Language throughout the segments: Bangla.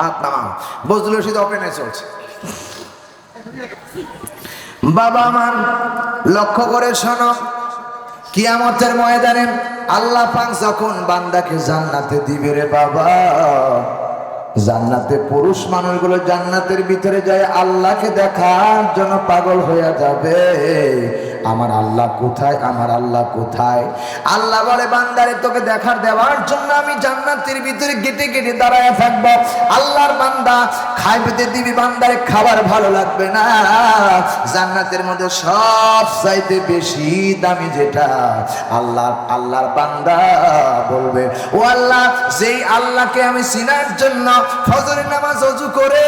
হাত নামাও। বজলুল রশিদ ওপেনে চলছে। বাবা আমার, লক্ষ্য করে শোনো, কিয়ামতের ময়দানে আল্লাহ পাক যখন বান্দাকে জান্নাতে দিবে রে বাবা, জান্নাতে পুরুষ মানুষগুলো জান্নাতের ভিতরে যায়, আল্লাহকে দেখার জন্য পাগল হয়ে যাবে। আমার আল্লাহ কোথায়? আমার আল্লাহ কোথায়? আল্লাহ বলে, বান্দারে, তোকে দেখার, দেওয়ার জন্য আমি জান্নাতের ভিতরে গেটে গেটে দাঁড়ায় থাকব। আল্লাহর বান্দা খাই পেতে দিবি বান্দারে, খাবার ভালো লাগবে না। জান্নাতের মধ্যে সব চাইতে বেশি দামি যেটা, আল্লাহ, আল্লাহর বান্দা বলবে, ও আল্লাহ, যেই আল্লাহকে আমি চিনার জন্য ফজরের নামাজ অজু করে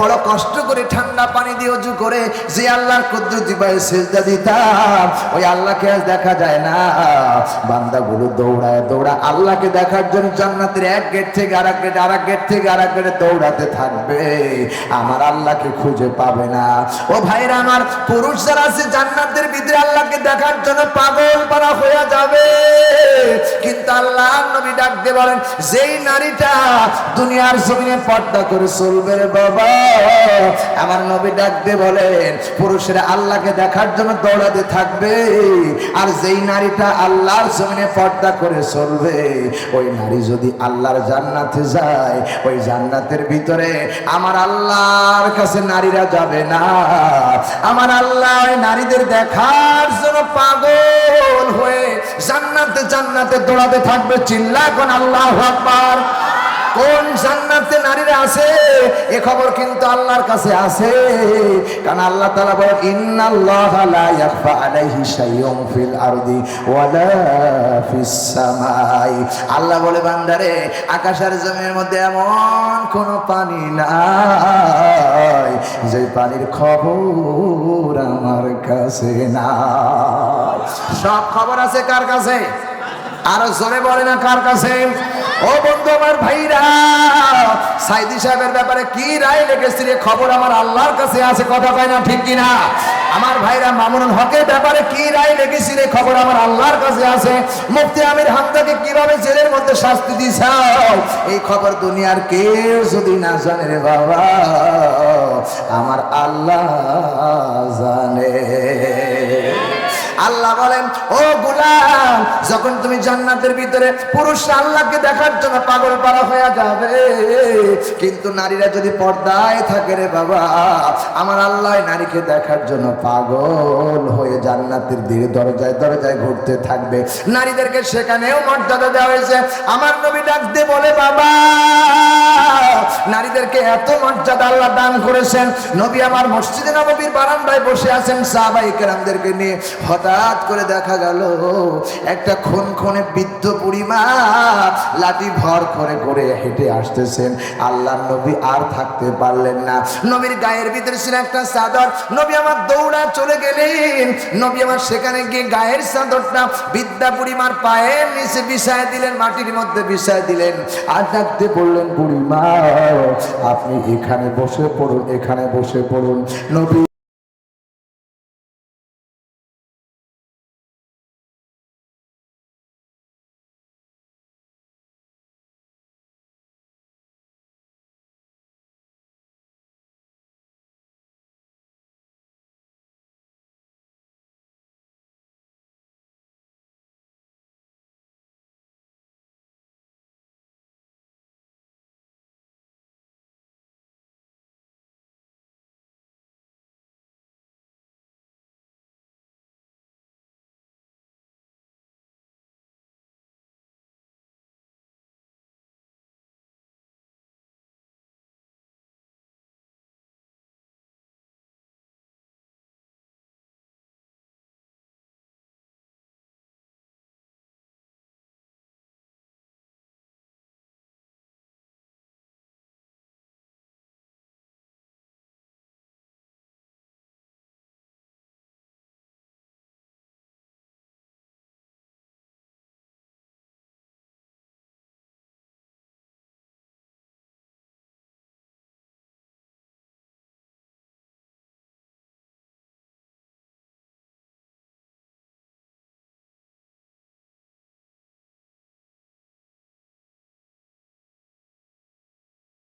বড় কষ্ট করে ঠান্ডা পানি দিয়ে অজু করে যে আল্লাহর কুদরতি পায়ে সেজদা দিতাম, ওই আল্লাহকে আজ দেখা যায় না। বান্দাগুলো দৌড়ায় দৌড়া আল্লাহকে দেখার জন্য জান্নাতের এক গেট থেকে আর এক গেট আর এক গেট থেকে আর এক গেটে দৌড়াতে থাকবে। আমার আল্লাহকে খুঁজে পাবে না। ও ভাইরা আমার পুরুষ যারা আছে, জান্নাতের ভিতরে আল্লাহকে দেখার জন্য পাগল পারা হয়ে যাবে। কিন্তু আল্লাহ নবী ডাক দিয়ে বলেন, যেই নারীটা দুনিয়ার জমিনে পর্দা করে চলবে বাবা। আমার নবী ডাক দিয়ে বলেন, পুরুষেরা আল্লাহকে দেখার জন্য দৌড়াতে থাকবে, আর যেই নারীটা আল্লাহর জমিনে পর্দা করে চলবে, ওই নারী যদি আল্লাহর জান্নাতে যায়, ওই জান্নাতের ভিতরে আমার আল্লাহর কাছে নারীরা যাবে না। আমার আল্লাহ নারীদের দেখার জন্য পাগল হয়ে জান্নাতে জান্নাতে দৌড়াতে থাকবে চিল্লা কোন আল্লাহ আকবার। কোন জান্নাতে নারীরা আছে? এ খবর কিন্তু আল্লাহর কাছে আছে। কারণ আল্লাহ তাআলা বলেন, ইন্নাল্লাহা লা ইয়াখফা আলাইহি শাইউন ফিল আরদি ওয়ালা ফিস সামাই। আল্লাহ বলে, বান্দারে আকাশ আর জমিনের মধ্যে এমন কোন পানি নাই, যে পানির খবর আমার কাছে না সব খবর আছে কার কাছে? আরও জোরে বলে না কার কাছে? ও বন্ধু আমার ভাইরা, সাইদি সাহেবের ব্যাপারে কি রায় লেগেছিল খবর আমার আল্লাহর কাছে আছে, কথা কয় না ঠিক কিনা? আমার ভাইরা মামুনুল হকের ব্যাপারে কি রায় লেগেছিল খবর আমার আল্লাহর কাছে আছে। মুফতি আমির হামদাকে কীভাবে জেলের মধ্যে শাস্তি দিছাও এই খবর দুনিয়ার কেউ যদি না জানে রে বাবা, আমার আল্লাহ জানে। আল্লাহ বলেন, ও গুলাম যখন তুমি জান্নাতের ভিতরে পুরুষ আল্লাহকে দেখার জন্য পাগল পারা হয়ে যাবে, কিন্তু নারীরা যদি পর্দায় থাকে রে বাবা, আমার আল্লাহ নারীকে দেখার জন্য পাগল হয়ে জান্নাতের দিকে দরজায় দরজায় ঘুরতে থাকবে। নারীদেরকে সেখানেও মর্যাদা দেওয়া হয়েছে। আমার নবী ডাক দে বলে, বাবা নারীদেরকে এত মর্যাদা আল্লাহ দান করেছেন। নবী আমার মসজিদে নবীর বারান্দায় বসে আছেন সাহাবাই কেরামদেরকে নিয়ে। হঠাৎ করে দেখা গেল, একটা খুন খুনে বৃদ্ধ বুড়িমা লাঠি ভর করে করে হেঁটে আসতেছেন। আল্লাহ নবী আর থাকতে পারলেন না। নবীর গায়ের ভিতরে ছিল একটা চাদর। নবী আমার দৌড়া চলে গেলেন। নবী আমার সেখানে গিয়ে গায়ের চাদরটা বিদ্যা বুড়িমার পায়ের নিচে বিছায় দিলেন, মাটির মধ্যে বিছায় দিলেন। আর ডাকতে বললেন, বুড়িমা আপনি এখানে বসে পড়ুন এখানে বসে পড়ুন। নবী